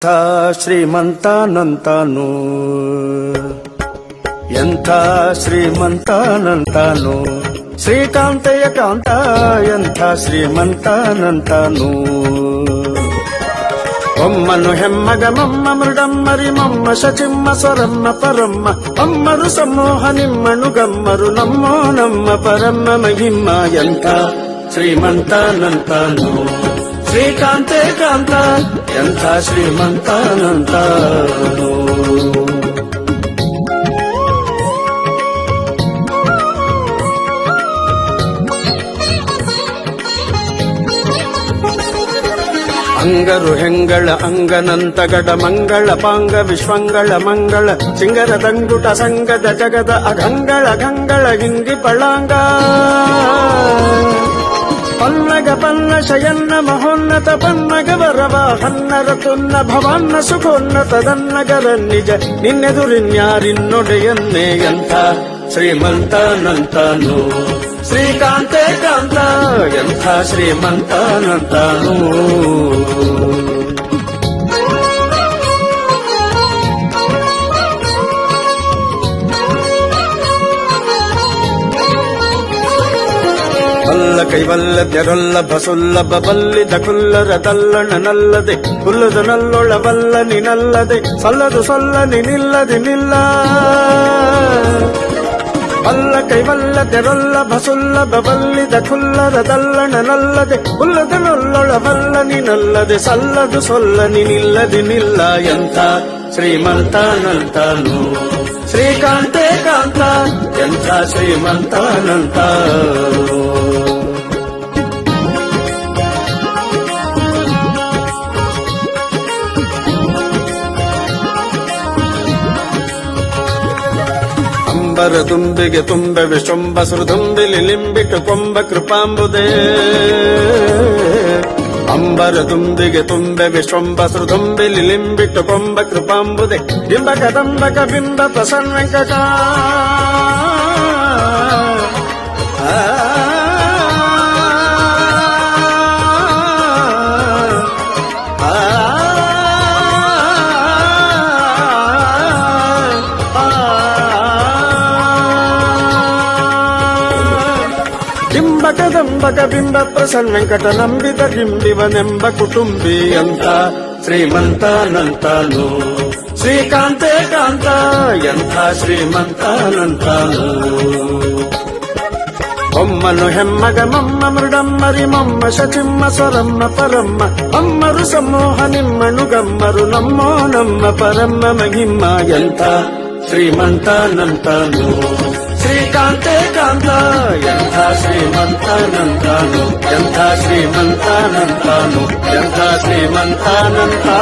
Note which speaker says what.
Speaker 1: ಎಂಥ ಶ್ರೀಮಂತನಂತಾನು ಎಂಥ ಶ್ರೀಮಂತನಂತಾನು ಶ್ರೀಕಾಂತಯ್ಯ ಕಾಂತ ಎಂಥ ಶ್ರೀಮಂತನಂತಾನು ಒಮ್ಮನು ಹೆಮ್ಮಗ ಮಮ್ಮ ಮೃಡಮ್ಮರಿ ಮಮ್ಮ ಶಚಿಮ್ಮ ಸ್ವರಮ್ಮ ಪರಮ್ಮ ಅಮ್ಮರು ಸಮೂಹ ನಿಮ್ಮನು ಗಮ್ಮರು ನಮ್ಮೋ ನಮ್ಮ ಪರಮ್ಮ ಮಹಿಮ್ಮ ಎಂಥ ಶ್ರೀಮಂತನಂತಾನು ಶ್ರೀಕಾಂತೆ ಕಾಂತ ಎಂಥ ಶ್ರೀಮಂತನಂತಾನು ಅಂಗರು ಹೆಂಗಳ ಅಂಗನಂತಗಡ ಮಂಗಳ ಪಾಂಗ ವಿಶ್ವಂಗಳ ಮಂಗಳ ಸಿಂಗರ ದಂಗುಟ ಸಂಗದ ಜಗದ ಅಗಂಗಳ ಗಂಗಳ ಹಿಂಗಿ ಪಳಾಂಗ ಪನ್ನಗ ಪನ್ನ ಶಯನ್ನ ಮಹೋನ್ನತ ಪನ್ನಗ ವರವ ಹನ್ನರ ತುನ್ನ ಭವನ್ನ ಸುಖೋನ್ನತ ದನ್ನಗರ ನಿಜ ನಿನ್ನೆದುರಿನ್ಯಾರಿನ್ನೊಡೆಯನ್ನೇ ಎಂಥ ಶ್ರೀಮಂತನಂತಾನು ಶ್ರೀಕಾಂತೆ ಕಾಂತ ಎಂಥ ಶ್ರೀಮಂತನಂತಾನು భల్ల కైవల్ల తెరొల్ల బసుల్లభ బల్లిద కుల్లర తల్లణ నల్లದೆ పుల్లదు నల్లొಳ వల్లని నల్లదే సల్లదు సల్లని నిల్లది నిల్ల. వల్ల కైవల్ల తెరొల్ల బసుల్లభ బల్లిద కుల్లర తల్లణ నల్లదే పుల్లదు నల్లొళ వల్లని నల్లదే సల్లదు సొల్లని నిల్లది నిల్ల. ఎంత శ్రీమంతానంతాను శ్రీ ಶ್ರೀಕಾಂತೆ ಕಾಂತ ಎಂಥ ಶ್ರೀಮಂತನಂತಾನು ಅಂಬರ ತುಂಬಿಗೆ ತುಂಬೆ ವಿಶುಂಬ ಸುರದುಂಬಿಲಿ ಲಿಂಬಿಟ್ಟು ಕೊಂಬ ಕೃಪಾಂಬುದೇ ಅಂಬರ ತುಂಬಿಗೆ ತುಂಬೆ ವಿಶ್ವಂಬ ಸುರದುಂಬಿಲಿ ಲಿಂಬಿಟ್ಟು ಕೊಂಬ ಕೃಪಾಂಬುದೆ ಬಿಂಬ ಕದಂಬಕ ಬಿಂಬ ಪ್ರಸನ್ನ జగదంబక బింబ ప్రసన్ వెంకట నంబిత గింబివ గింబివనెంబ కుటుంబీ అంత. శ్రీమంతానంతాను. శ్రీకాంతే కాంత ఎంత శ్రీమంతానంతాను. బొమ్మను హెమ్మగ మమ్మ మృడమ్మరి మమ్మ శచిమ్మ స్వరమ్మ పరమ్మ. అమ్మరు సమ్మోహ నిమ్మను గమ్మరు నమ్మో నమ్మ పరమ్మ మహిమ్మ ఎంత శ్రీమంతానంతాను. ಶ್ರೀಮಂತನಂತಾನು ಶ್ರೀಕಾಂತೆ ಕಾಂತ ಎಂಥ ಶ್ರೀಮಂತನಂತಾನು ಎಂಥ ಶ್ರೀಮಂತನಂತಾನು ಎಂಥ ಶ್ರೀಮಂತನಂತಾನು